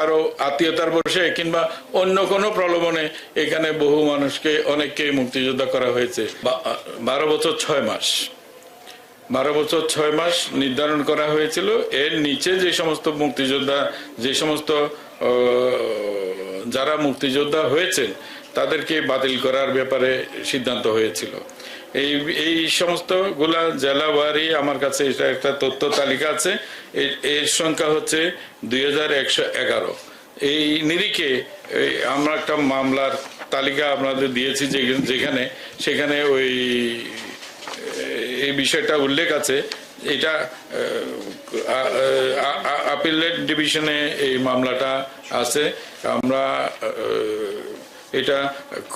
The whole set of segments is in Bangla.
কারও আত্মীয়তার বসে কিংবা অন্য কোনো প্রলোভনে এখানে বহু মানুষকে অনেককে মুক্তিযোদ্ধা করা হয়েছে। বারো বছর ছয় মাস। বারো বছর ছয় মাস নির্ধারণ করা হয়েছিল। এর নিচে যে সমস্ত মুক্তিযোদ্ধা, যে সমস্ত যারা মুক্তিযোদ্ধা হয়েছেন তাদেরকে বাতিল করার ব্যাপারে সিদ্ধান্ত হয়েছিল। এই এই সমস্তগুলা জেলা ওয়ারি আমার কাছে এটা একটা তথ্য তালিকা আছে। এর সংখ্যা হচ্ছে দুই হাজার একশো এগারো। এই নিরিখে আমরা একটা মামলার তালিকা আপনাদের দিয়েছি যেখানে, সেখানে ওই এই বিষয়টা উল্লেখ আছে। এটা আপিলেট ডিভিশনে এই মামলাটা আছে। আমরা এটা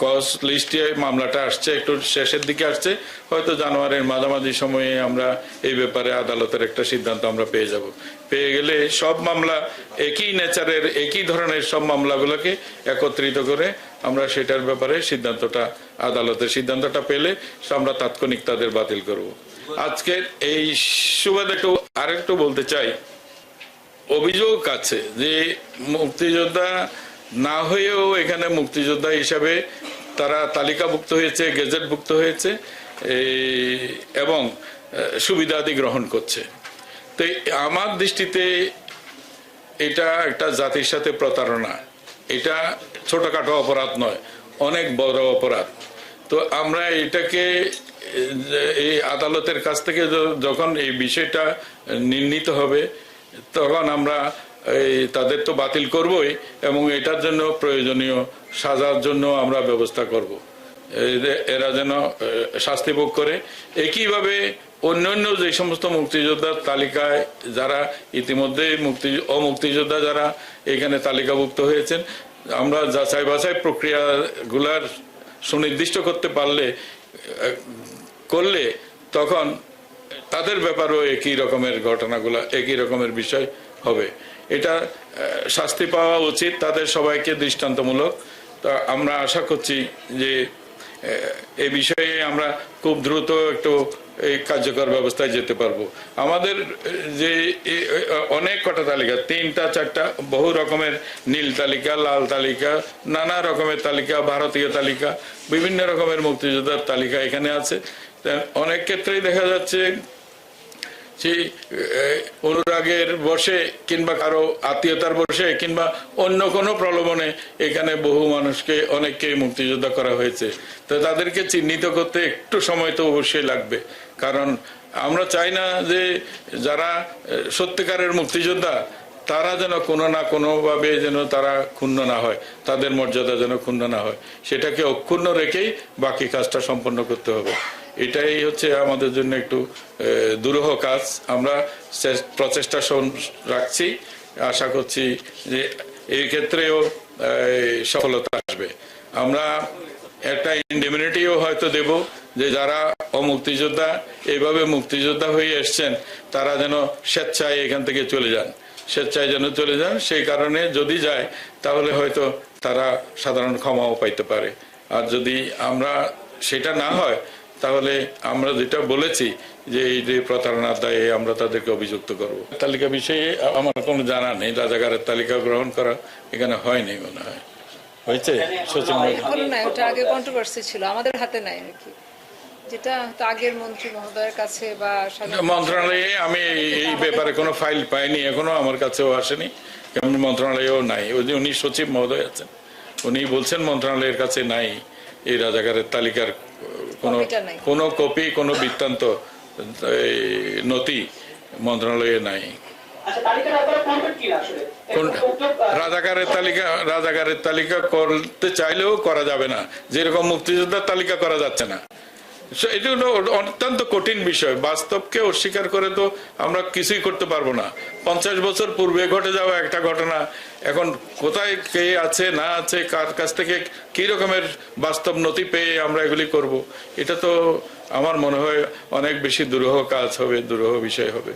কজ লিস্টে মামলাটা আসছে, একটু শেষের দিকে আসছে। হয়তো জানুয়ারির মাঝামাঝি সময়ে আমরা এই ব্যাপারে আদালতের একটা সিদ্ধান্ত আমরা পেয়ে যাব। পেয়ে গেলে সব মামলা একই নেচারের একই ধরনের সব মামলাগুলোকে একত্রিত করে আমরা সেটার ব্যাপারে সিদ্ধান্তটা, আদালতের সিদ্ধান্তটা পেলে আমরা তাৎক্ষণিক তাদের বাতিল করব। আজকের এই সুবাদে একটু আরেকটু বলতে চাই। অভিযোগ আছে যে মুক্তিযোদ্ধা না হয়েও এখানে মুক্তিযোদ্ধা হিসাবে তারা তালিকাভুক্ত হয়েছে, গেজেটভুক্ত হয়েছে এবং সুবিধাদি গ্রহণ করছে। তো আমার দৃষ্টিতে এটা একটা জাতির সাথে প্রতারণা। এটা ছোটখাটো অপরাধ নয়, অনেক বড় অপরাধ। তো আমরা এটাকে এই আদালতের কাছ থেকে যখন এই বিষয়টা নির্ণীত হবে, তখন আমরা এই তাদের তো বাতিল করবই এবং এটার জন্য প্রয়োজনীয় সাজার জন্য আমরা ব্যবস্থা করব। এরা যেন শাস্তি ভোগ করে। একইভাবে অন্যান্য যে সমস্ত মুক্তিযোদ্ধার তালিকায় যারা ইতিমধ্যে মুক্তি, অমুক্তিযোদ্ধা যারা এখানে তালিকাভুক্ত হয়েছেন, আমরা যাচাই বাছাই প্রক্রিয়াগুলার সুনির্দিষ্ট করতে পারলে করলে তখন তাদের ব্যাপারেও একই রকমের ঘটনাগুলো, একই রকমের বিষয় হবে। এটা শাস্তি পাওয়া উচিত, তাদের সবাইকে দৃষ্টান্তমূলক। তা আমরা আশা করছি যে এই বিষয়ে আমরা খুব দ্রুত একটু এই কার্যকর ব্যবস্থায় যেতে পারব। আমাদের যে, এ- এ- অনেক কটা তালিকা, তিনটা, চারটা, বহু রকমের নীল তালিকা, লাল তালিকা, নানা রকমের তালিকা, ভারতীয় তালিকা, বিভিন্ন রকমের মুক্তিযোদ্ধার তালিকা এখানে আছে। অনেক ক্ষেত্রেই দেখা যাচ্ছে সেই অনুরাগের বসে কিংবা কারও আত্মীয়তার বসে কিংবা অন্য কোনো প্রলোভনে এখানে বহু মানুষকে অনেককে মুক্তিযোদ্ধা করা হয়েছে। তো তাদেরকে চিহ্নিত করতে একটু সময় তো অবশ্যই লাগবে। কারণ আমরা চাই না যে যারা সত্যিকারের মুক্তিযোদ্ধা, তারা যেন কোনো না কোনোভাবে যেন তারা ক্ষুণ্ণ না হয়, তাদের মর্যাদা যেন ক্ষুণ্ণ না হয়। সেটাকে অক্ষুণ্ণ রেখেই বাকি কাজটা সম্পন্ন করতে হবে। এটাই হচ্ছে আমাদের জন্য একটু দুরূহ কাজ। আমরা প্রচেষ্টা রাখছি। আশা করছি যে এই ক্ষেত্রেও সফলতা আসবে। আমরা একটা ইন্ডিমিউনিটিও হয়তো দেব যে যারা অমুক্তিযোদ্ধা এইভাবে মুক্তিযোদ্ধা হয়ে এসছেন, তারা যেন স্বেচ্ছায় এখান থেকে চলে যান। স্বেচ্ছায় যেন চলে যান, সেই কারণে যদি যায়, তাহলে হয়তো তারা সাধারণ ক্ষমাও পাইতে পারে। আর যদি আমরা সেটা না হয় তাহলে আমরা যেটা বলেছি যে এই যে প্রতারণার দায়ে আমরা তাদেরকে অভিযুক্ত করব। তালিকা বিষয়ে আমার কোনো জানা নেই রাজাকারের তালিকা গ্রহণ করা এখানে হয়নি মনে হয়। হয়েছে? ওটা আগে কন্ট্রোভার্সি ছিল আমাদের হাতে নাই আর কি। যেটা আগের মন্ত্রী মহোদয়ের কাছে বা মন্ত্রণালয়ে আমি এই- এই ব্যাপারে কোনো ফাইল পাইনি এখনও আমার কাছেও আসেনি। এমন মন্ত্রণালয়েও নাই। ওই যে উনি সচিব মহোদয় আছেন উনি বলছেন মন্ত্রণালয়ের কাছে নাই এই রাজাকারের তালিকার কোনো কোনো কপি কোনো বৃত্তান্ত এই নথি মন্ত্রণালয়ে নাই। আচ্ছা রাজাকারের তালিকা রাজাকারের তালিকা করতে চাইলেও করা যাবে না। যেরকম মুক্তিযোদ্ধার তালিকা করা যাচ্ছে না। এটা অত্যন্ত কঠিন বিষয়। বাস্তবকে অস্বীকার করে তো আমরা কিছুই করতে পারব না। পঞ্চাশ বছর পূর্বে ঘটে যাওয়া একটা ঘটনা। এখন কোথায় কে আছে, না আছে, কার কাছ থেকে কি রকমের বাস্তব নথি পেয়ে আমরা এগুলি করব, এটা তো আমার মনে হয় অনেক বেশি দুরূহ কাজ হবে, দুরূহ বিষয় হবে।